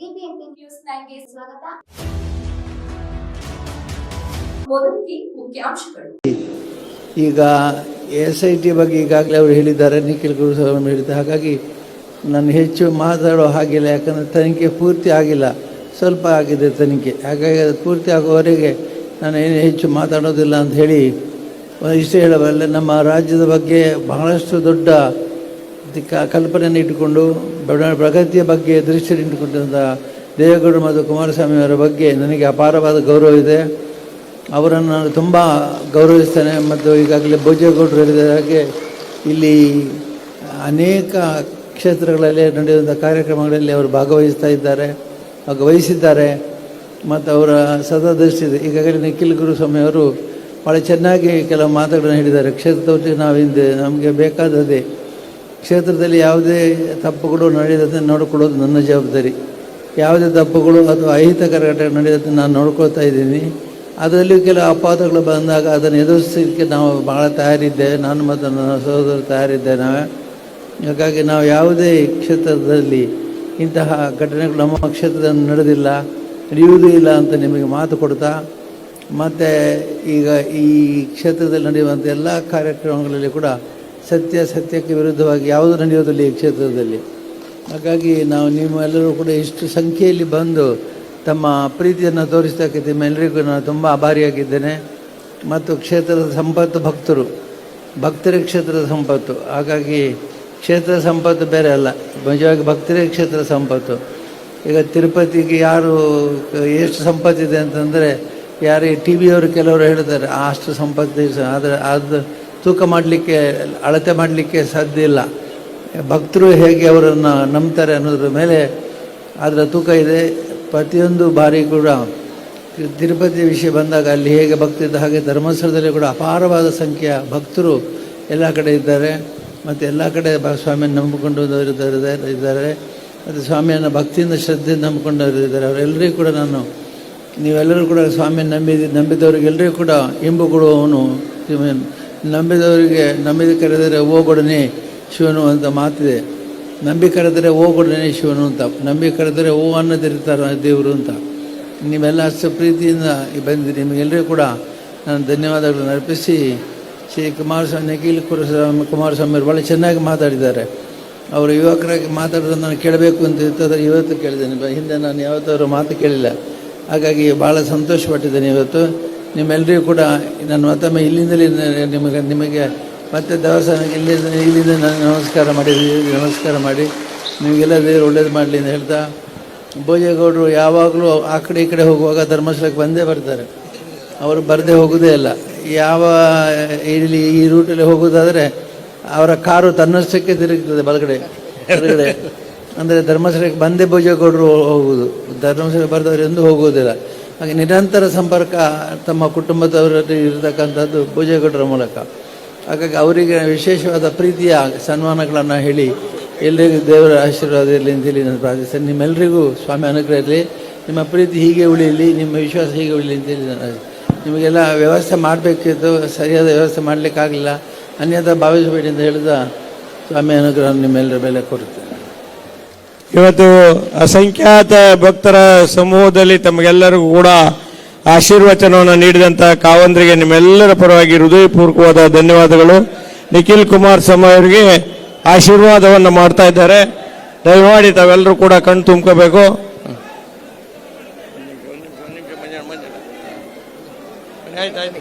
News ಸ್ವಾಗತ. ಮುಖ್ಯಾಂಶಗಳು. ಈಗ ಎಸ್ ಐ ಟಿ ಬಗ್ಗೆ ಈಗಾಗಲೇ ಅವರು ಹೇಳಿದ್ದಾರೆ, ನಿಖಿಲ್ ಗುರುಸ್ವಾಮಿ ಹೇಳಿದ್ದಾರೆ ಹಾಗಾಗಿ ನಾನು ಹೆಚ್ಚು ಮಾತಾಡೋ ಹಾಗಿಲ್ಲ, ಯಾಕಂದರೆ ತನಿಖೆ ಪೂರ್ತಿ ಆಗಿಲ್ಲ. ಸ್ವಲ್ಪ ಆಗಿದೆ ತನಿಖೆ. ಹಾಗಾಗಿ ಅದು ಪೂರ್ತಿ ಆಗುವವರೆಗೆ ನಾನು ಏನು ಹೆಚ್ಚು ಮಾತಾಡೋದಿಲ್ಲ ಅಂತ ಹೇಳಿ ಇಷ್ಟು ಹೇಳಬಲ್ಲೆ, ನಮ್ಮ ರಾಜ್ಯದ ಬಗ್ಗೆ ಬಹಳಷ್ಟು ದೊಡ್ಡ ದಿಕ್ಕ ಕಲ್ಪನೆಯನ್ನು ಇಟ್ಟುಕೊಂಡು ಪ್ರಗತಿಯ ಬಗ್ಗೆ ದೃಷ್ಟಿಯಲ್ಲಿ ಇಟ್ಟುಕೊಂಡಂಥ ದೇವೇಗೌಡರು ಮತ್ತು ಕುಮಾರಸ್ವಾಮಿ ಅವರ ಬಗ್ಗೆ ನನಗೆ ಅಪಾರವಾದ ಗೌರವ ಇದೆ. ಅವರನ್ನು ನಾನು ತುಂಬ ಗೌರವಿಸ್ತೇನೆ ಮತ್ತು ಈಗಾಗಲೇ ಭೋಜೇಗೌಡರು ಹೇಳಿದ ಹಾಗೆ ಇಲ್ಲಿ ಅನೇಕ ಕ್ಷೇತ್ರಗಳಲ್ಲಿ ನಡೆಯುವಂಥ ಕಾರ್ಯಕ್ರಮಗಳಲ್ಲಿ ಅವರು ಭಾಗವಹಿಸ್ತಾ ಇದ್ದಾರೆ, ಭಾಗವಹಿಸಿದ್ದಾರೆ ಮತ್ತು ಅವರ ಸದೃಷ್ಟಿ ಇದೆ. ಈಗಾಗಲೇ ನಿಖಿಲ್ ಗುರುಸ್ವಾಮಿ ಅವರು ಭಾಳ ಚೆನ್ನಾಗಿ ಕೆಲವು ಮಾತುಗಳನ್ನು ಹೇಳಿದ್ದಾರೆ. ಕ್ಷೇತ್ರದವರಿಗೆ ನಾವು ಹಿಂದೆ ನಮಗೆ ಬೇಕಾದದೇ ಕ್ಷೇತ್ರದಲ್ಲಿ ಯಾವುದೇ ತಪ್ಪುಗಳು ನಡೆಯದಂತೆ ನೋಡಿಕೊಳ್ಳೋದು ನನ್ನ ಜವಾಬ್ದಾರಿ. ಯಾವುದೇ ತಪ್ಪುಗಳು ಅಥವಾ ಅಹಿತಕರ ಘಟನೆ ನಡೆಯದಂತೆ ನಾನು ನೋಡ್ಕೊಳ್ತಾ ಇದ್ದೀನಿ. ಅದರಲ್ಲಿ ಕೆಲವು ಅಪಾತಗಳು ಬಂದಾಗ ಅದನ್ನು ಎದುರಿಸಲಿಕ್ಕೆ ನಾವು ಭಾಳ ತಯಾರಿದ್ದೇವೆ. ನಾನು ಮತ್ತು ನನ್ನ ಸಹೋದರರು ತಯಾರಿದ್ದೇವೆ ನಾವೇ. ಹಾಗಾಗಿ ನಾವು ಯಾವುದೇ ಕ್ಷೇತ್ರದಲ್ಲಿ ಇಂತಹ ಘಟನೆಗಳು ನಮ್ಮ ಕ್ಷೇತ್ರದಲ್ಲಿ ನಡೆದಿಲ್ಲ, ನಡೆಯುವುದೂ ಇಲ್ಲ ಅಂತ ನಿಮಗೆ ಮಾತು ಕೊಡ್ತಾ, ಮತ್ತು ಈಗ ಈ ಕ್ಷೇತ್ರದಲ್ಲಿ ನಡೆಯುವಂಥ ಎಲ್ಲ ಕಾರ್ಯಕ್ರಮಗಳಲ್ಲಿ ಕೂಡ ಸತ್ಯ ಸತ್ಯಕ್ಕೆ ವಿರುದ್ಧವಾಗಿ ಯಾವುದು ನಡೆಯೋದಿಲ್ಲ ಈ ಕ್ಷೇತ್ರದಲ್ಲಿ. ಹಾಗಾಗಿ ನಾವು ನಿಮ್ಮೆಲ್ಲರೂ ಕೂಡ ಇಷ್ಟು ಸಂಖ್ಯೆಯಲ್ಲಿ ಬಂದು ತಮ್ಮ ಪ್ರೀತಿಯನ್ನು ತೋರಿಸ್ತಕ್ಕೆ ನಿಮ್ಮೆಲ್ಲರಿಗೂ ನಾನು ತುಂಬ ಆಭಾರಿಯಾಗಿದ್ದೇನೆ. ಮತ್ತು ಕ್ಷೇತ್ರದ ಸಂಪತ್ತು ಭಕ್ತರು, ಭಕ್ತರೇ ಕ್ಷೇತ್ರದ ಸಂಪತ್ತು. ಹಾಗಾಗಿ ಕ್ಷೇತ್ರ ಸಂಪತ್ತು ಬೇರೆ ಅಲ್ಲ, ನಿಜವಾಗಿ ಭಕ್ತರೇ ಕ್ಷೇತ್ರದ ಸಂಪತ್ತು. ಈಗ ತಿರುಪತಿಗೆ ಯಾರು ಎಷ್ಟು ಸಂಪತ್ತಿದೆ ಅಂತಂದರೆ, ಯಾರು ಟಿ ವಿಯವರು ಕೆಲವರು ಹೇಳ್ತಾರೆ ಅಷ್ಟು ಸಂಪತ್ತು ಆದರೆ ಅದು ತೂಕ ಮಾಡಲಿಕ್ಕೆ, ಅಳತೆ ಮಾಡಲಿಕ್ಕೆ ಸಾಧ್ಯ ಇಲ್ಲ. ಭಕ್ತರು ಹೇಗೆ ಅವರನ್ನು ನಂಬ್ತಾರೆ ಅನ್ನೋದ್ರ ಮೇಲೆ ಅದರ ತೂಕ ಇದೆ. ಪ್ರತಿಯೊಂದು ಬಾರಿ ಕೂಡ ತಿರುಪತಿ ವಿಷಯ ಬಂದಾಗ ಅಲ್ಲಿ ಹೇಗೆ ಭಕ್ತಿದ್ದ ಹಾಗೆ ಧರ್ಮಸ್ಥಳದಲ್ಲಿ ಕೂಡ ಅಪಾರವಾದ ಸಂಖ್ಯೆಯ ಭಕ್ತರು ಎಲ್ಲ ಕಡೆ ಇದ್ದಾರೆ. ಮತ್ತು ಎಲ್ಲ ಕಡೆ ಸ್ವಾಮಿಯನ್ನು ನಂಬಿಕೊಂಡು ಇದ್ದಾರೆ ಮತ್ತು ಸ್ವಾಮಿಯನ್ನು ಭಕ್ತಿಯಿಂದ ಶ್ರದ್ಧೆಯಿಂದ ನಂಬಿಕೊಂಡವರು ಇದ್ದಾರೆ. ಅವರೆಲ್ಲರಿಗೂ ಕೂಡ ನಾನು, ನೀವೆಲ್ಲರೂ ಕೂಡ ಸ್ವಾಮಿಯನ್ನು ನಂಬಿದ ನಂಬಿದವರಿಗೆಲ್ಲರಿಗೂ ಕೂಡ ಇಂಬು ಕೊಡುವವನು ನಂಬಿದವರಿಗೆ ನಂಬಿದ ಕರೆದರೆ ಹೋಗೊಡನೆ ಶಿವನು ಅಂತ ಮಾತಿದೆ. ನಂಬಿ ಕರೆದರೆ ಹೋಗೊಡನೆ ಶಿವನು ಅಂತ. ನಂಬಿ ಕರೆದರೆ ಓ ಅನ್ನದಿರ್ತಾರೆ ದೇವರು ಅಂತ. ನೀವೆಲ್ಲ ಅಷ್ಟು ಪ್ರೀತಿಯಿಂದ ಬಂದಿರಿ. ನಿಮಗೆಲ್ಲರಿಗೂ ಕೂಡ ನಾನು ಧನ್ಯವಾದಗಳನ್ನು ಅರ್ಪಿಸಿ ಶ್ರೀ ಕುಮಾರಸ್ವಾಮಿ, ನಿಖಿಲ್ ಕುಮಾರಸ್ವಾಮಿ ಕುಮಾರಸ್ವಾಮಿ ಅವರು ಭಾಳ ಚೆನ್ನಾಗಿ ಮಾತಾಡಿದ್ದಾರೆ. ಅವರು ಯುವಕರಾಗಿ ಮಾತಾಡೋದನ್ನು ನಾನು ಕೇಳಬೇಕು ಅಂತ ಇರ್ತದೆ ಇವತ್ತು ಕೇಳಿದ್ದೇನೆ. ಹಿಂದೆ ನಾನು ಯಾವತ್ತಾದರೂ ಮಾತು ಕೇಳಿಲ್ಲ. ಹಾಗಾಗಿ ಭಾಳ ಸಂತೋಷಪಟ್ಟಿದ್ದೇನೆ ಇವತ್ತು. ನಿಮ್ಮೆಲ್ಲರಿಗೂ ಕೂಡ ನಾನು ಮತ್ತೊಮ್ಮೆ ಇಲ್ಲಿಂದಲೇ ನಿಮಗೆ ನಿಮಗೆ ಮತ್ತೆ ದೇವಸ್ಥಾನಕ್ಕೆ ಇಲ್ಲಿಂದ ಇಲ್ಲಿಂದ ನಾನು ನಮಸ್ಕಾರ ಮಾಡಿ ನಮಸ್ಕಾರ ಮಾಡಿ. ನಿಮಗೆಲ್ಲ ದೇವರು ಒಳ್ಳೇದು ಮಾಡಲಿ ಅಂತ ಹೇಳ್ತಾ, ಭೋಜೇಗೌಡರು ಯಾವಾಗಲೂ ಆ ಕಡೆ ಈ ಕಡೆ ಹೋಗುವಾಗ ಧರ್ಮಸ್ಥಳಕ್ಕೆ ಬಂದೇ ಬರ್ತಾರೆ. ಅವರು ಬರದೇ ಹೋಗೋದೇ ಇಲ್ಲ ಯಾವ, ಇಲ್ಲಿ ಈ ರೂಟಲ್ಲಿ ಹೋಗೋದಾದರೆ ಅವರ ಕಾರು ತನ್ನಷ್ಟಕ್ಕೆ ತಿರುಗ್ತದೆ ಬಲಗಡೆ ಎಡಗಡೆ ಅಂದರೆ ಧರ್ಮಸ್ಥಳಕ್ಕೆ ಬಂದೇ ಭೋಜೇಗೌಡರು ಹೋಗುವುದು ಧರ್ಮಸ್ಥಳಕ್ಕೆ ಬರೆದವರು ಎಂದು ಹೋಗುವುದಿಲ್ಲ. ಹಾಗೆ ನಿರಂತರ ಸಂಪರ್ಕ ತಮ್ಮ ಕುಟುಂಬದವರಲ್ಲಿ ಇರತಕ್ಕಂಥದ್ದು ಪೂಜೆಗೌಡರ ಮೂಲಕ. ಹಾಗಾಗಿ ಅವರಿಗೆ ವಿಶೇಷವಾದ ಪ್ರೀತಿಯ ಸನ್ಮಾನಗಳನ್ನು ಹೇಳಿ ಎಲ್ಲರಿಗೂ ದೇವರ ಆಶೀರ್ವಾದ ಇರಲಿ ಅಂತೇಳಿ ನಾನು ಪ್ರಾರ್ಥಿಸ್ತೇನೆ. ನಿಮ್ಮೆಲ್ಲರಿಗೂ ಸ್ವಾಮಿ ಅನುಗ್ರಹ ಇರಲಿ. ನಿಮ್ಮ ಪ್ರೀತಿ ಹೀಗೆ ಉಳಿಯಲಿ, ನಿಮ್ಮ ವಿಶ್ವಾಸ ಹೀಗೆ ಉಳಿಯಲಿ ಅಂತೇಳಿ ನಾನು ನಿಮಗೆಲ್ಲ ವ್ಯವಸ್ಥೆ ಮಾಡಬೇಕಿತ್ತು. ಸರಿಯಾದ ವ್ಯವಸ್ಥೆ ಮಾಡಲಿಕ್ಕಾಗಲಿಲ್ಲ. ಅನ್ಯಥ ಭಾವಿಸಬೇಡಿ ಅಂತ ಹೇಳಿದ ಸ್ವಾಮಿ ಅನುಗ್ರಹ ನಿಮ್ಮೆಲ್ಲರ ಮೇಲೆ ಕೊಡುತ್ತೇನೆ. ಇವತ್ತು ಅಸಂಖ್ಯಾತ ಭಕ್ತರ ಸಮೂಹದಲ್ಲಿ ತಮಗೆಲ್ಲರಿಗೂ ಕೂಡ ಆಶೀರ್ವಚನವನ್ನು ನೀಡಿದಂಥ ಕಾವಂದ್ರಿಗೆ ನಿಮ್ಮೆಲ್ಲರ ಪರವಾಗಿ ಹೃದಯಪೂರ್ವಕವಾದ ಧನ್ಯವಾದಗಳು. ನಿಖಿಲ್ ಕುಮಾರ್ ಸಮ ಅವರಿಗೆ ಆಶೀರ್ವಾದವನ್ನು ಮಾಡ್ತಾ ಇದ್ದಾರೆ. ದಯಮಾಡಿ ತಾವೆಲ್ಲರೂ ಕೂಡ ಕಣ್ ತುಂಬ್ಕೋಬೇಕು. ಆಯ್ತು ಆಯ್ತು.